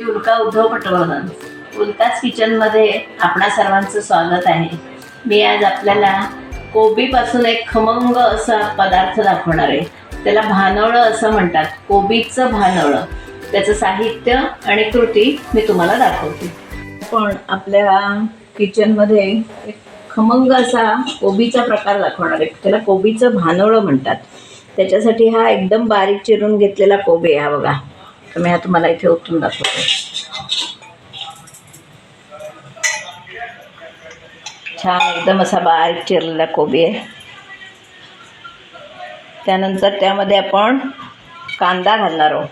मी उल्का उद्धव पटवर्धन. उल्काच किचनमध्ये आपणा सर्वांचं स्वागत आहे. मी आज आपल्याला कोबीपासून एक खमंग असा पदार्थ दाखवणार आहे. त्याला भानवळं असं म्हणतात. कोबीचं भानवळं. त्याचं साहित्य आणि कृती मी तुम्हाला दाखवते. पण आपल्या किचनमध्ये एक खमंग असा कोबीचा प्रकार दाखवणार आहे. त्याला कोबीचं भानवळं म्हणतात. त्याच्यासाठी हा एकदम बारीक चिरून घेतलेला कोबी आहे हा बघा. तर मी हा तुम्हाला इथे ओतून दाखवते. छान एकदम असा बारीक चिरलेला कोबी आहे. त्यानंतर त्यामध्ये आपण कांदा घालणार आहोत.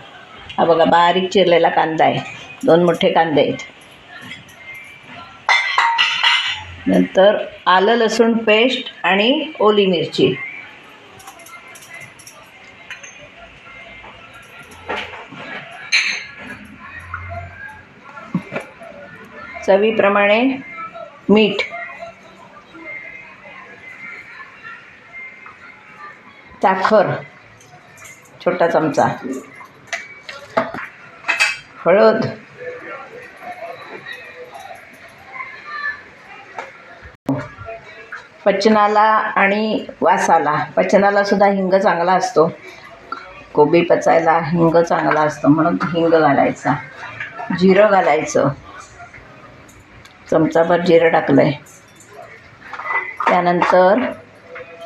हा बघा बारीक चिरलेला कांदा आहे. दोन मोठे कांदे आहेत. नंतर आलं लसूण पेस्ट आणि ओली मिरची. चवीप्रमाणे मीठ. साखर छोटा चमचा. हळद. पचनाला आणि वासाला. पचनाला सुद्धा हिंग चांगला असतो. कोबी पचायला हिंग चांगला असतो म्हणून हिंग घालायचा. जिरं घालायचं. चमचाभर जिरं टाकलं आहे त्यानंतर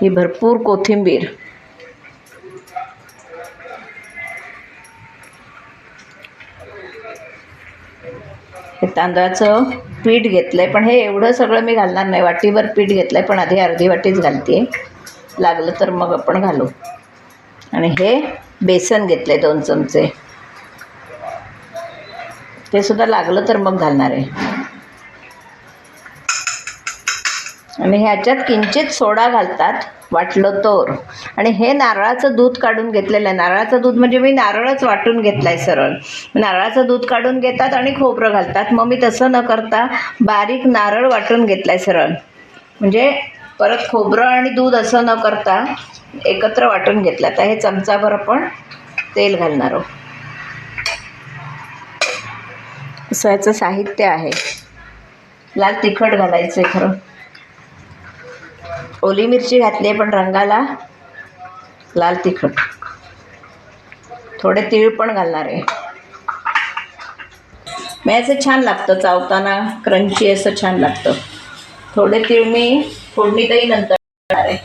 ही भरपूर कोथिंबीर. हे तांदळाचं पीठ घेतलं आहे पण हे एवढं सगळं मी घालणार नाही. वाटीवर पीठ घेतलं आहे पण आधी अर्धी वाटीच घालते. लागलं तर मग आपण घालू. आणि हे बेसन घेतलं आहे दोन चमचे. ते सुद्धा लागलं तर मग घालणार आहे. आणि ह्याच्यात किंचित सोडा घालतात वाटलं तर. आणि हे नारळाचं दूध काढून घेतलेलं आहे. नारळाचं दूध म्हणजे मी नारळच वाटून घेतला आहे सरळ. नारळाचं दूध काढून घेतात आणि खोबरं घालतात. मग मी तसं न करता बारीक नारळ वाटून घेतला आहे सरळ. म्हणजे परत खोबरं आणि दूध असं न करता एकत्र वाटून घेतलं आता हे चमचाभर आपण तेल घालणार आहोत. असं याचं साहित्य आहे. लाल तिखट घालायचं आहे खरं. ओली मिरची घातली आहे पण रंगाला लाल तिखट. थोडे तीळ पण घालणार आहे. मी असं छान लागतं चावताना क्रंची असं छान लागतं. थोडे तीळ मी फोडणीतही नंतर आहे.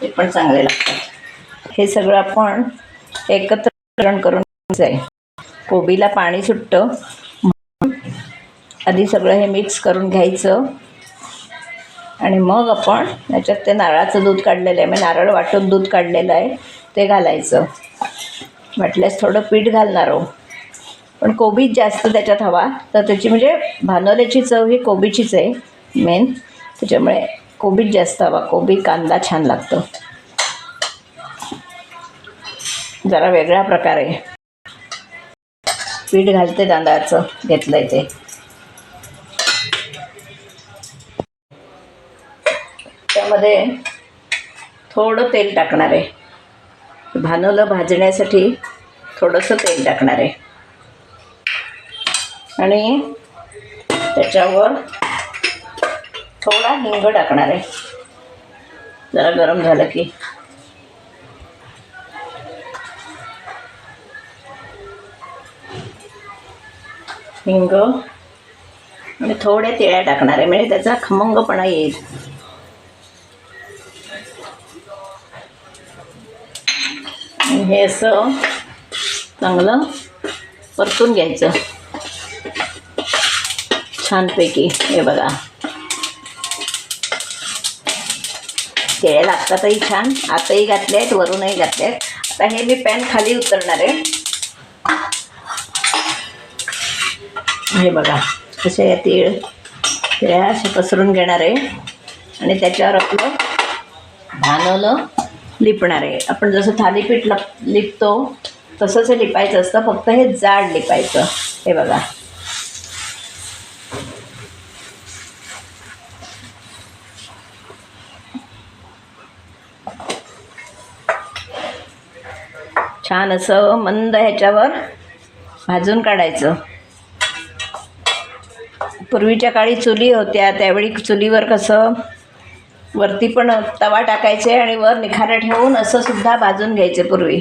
ते पण चांगले लागतात. हे सगळं आपण एकत्र करून घ्यायचं आहे. कोबीला पाणी सुटतं आधी सगळं हे मिक्स करून घ्यायचं. आणि मग आपण याच्यात ते नारळाचं दूध काढलेलं आहे. म्हणजे नारळ वाटून दूध काढलेलं आहे. ते घालायचं. म्हटल्यास थोडं पीठ घालणार हो पण कोबीच जास्त त्याच्यात हवा. तर त्याची म्हणजे भानोल्याची चव ही कोबीचीच आहे मेन त्याच्यामुळे कोबीच जास्त हवा. कोबी कांदा छान लागतो. जरा वेगळ्या प्रकारे पीठ घालते तांदळाचं घेतलं आहे ते. त्यामध्ये थोडं तेल टाकणार आहे. भानवलं भाजण्यासाठी थोडंसं तेल टाकणार आहे. आणि त्याच्यावर थोडा हिंग टाकणार आहे. जरा गरम झालं की. हिंग आणि थोड्या तिळ्या टाकणार आहे. म्हणजे त्याचा खमंगपणा येईल. हे असं चांगलं परतून घ्यायचं. छानपैकी. हे बघा. केळे लागतातही छान. आताही घातले आहेत वरूनही घातले आहेत आता हे मी पॅन खाली उतरणार आहे. हे बघा. असे या तीळ केळ्या असे पसरून घेणार आहे. आणि त्याच्यावर आपलं भानवलं लिपणार. आहे आपण जसं थालीपीठ लप लिपतो तसंच हे लिपायचं असतं. फक्त हे जाड लिपायचं. हे बघा. छान असं मंद ह्याच्यावर भाजून काढायचं. पूर्वीच्या काळी चुली होत्या त्यावेळी चुलीवर कसं वरती पण तवा टाकायचे आणि वर निखारं ठेवून असं सुद्धा भाजून घ्यायचे पूर्वी.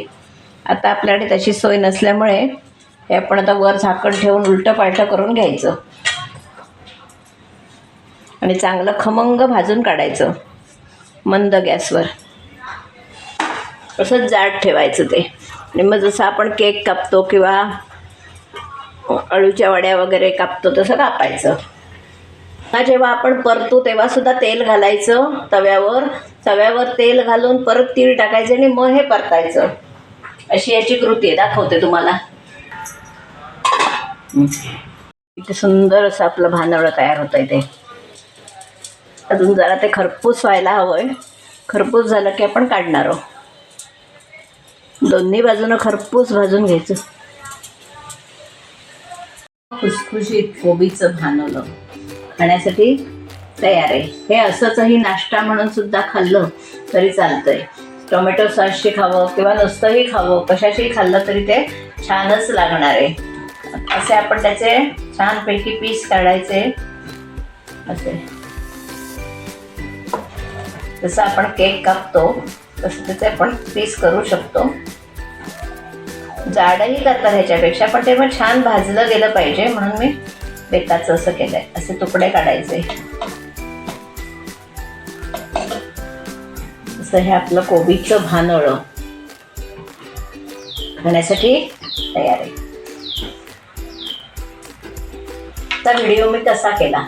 आता आपल्याकडे तशी सोय नसल्यामुळे हे आपण आता वर झाकण ठेवून उलटं पालटं करून घ्यायचं. आणि चांगलं खमंग भाजून काढायचं. मंद गॅसवर. असं जाड ठेवायचं ते. आणि मग जसं आपण केक कापतो किंवा अळूच्या वड्या वगैरे कापतो तसं कापायचं. जेव्हा आपण परतू तेव्हा सुद्धा तेल घालायचं तव्यावर. तव्यावर तेल घालून परत तीळ टाकायचं आणि मग हे परतायचं. अशी याची कृती आहे. दाखवते तुम्हाला. किती इथे सुंदर असं आपलं भानवळं तयार होतं आहे ते. अजून जरा ते खरपूस व्हायला हवं आहे खरपूस झालं की आपण काढणार आहोत. दोन्ही बाजूनं खरपूस भाजून घ्यायचं. खुसखुशीत कोबीचं भानवलं खाण्यासाठी तयार आहे. हे असंचही नाश्ता म्हणून सुद्धा खाल्लं तरी चालतंय. टोमॅटो सॉसशी खावं किंवा नुसतंही खावं कशाशी खाल्लं तरी ते छानच लागणार आहे. असे आपण त्याचे छानपैकी पीस काढायचे. असे. जसं आपण केक कापतो तसं त्याचे आपण पीस करू शकतो. जाडही करतात ह्याच्यापेक्षा पण ते मग छान भाजलं गेलं पाहिजे म्हणून मी बेताचं असं केलंय. असे तुकडे काढायचे. असं हे आपलं कोबीचं भानवळं खाण्यासाठी तयार आहे. हा व्हिडिओ मी तसा केला.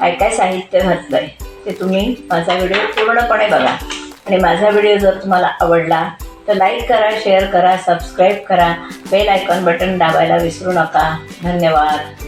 काय काय साहित्य घातलंय ते तुम्ही माझा व्हिडिओ पूर्णपणे बघा. आणि माझा व्हिडिओ जर तुम्हाला आवडला तर लाईक करा शेअर करा सबस्क्राईब करा. बेल आयकॉन बटन दाबायला विसरू नका. धन्यवाद.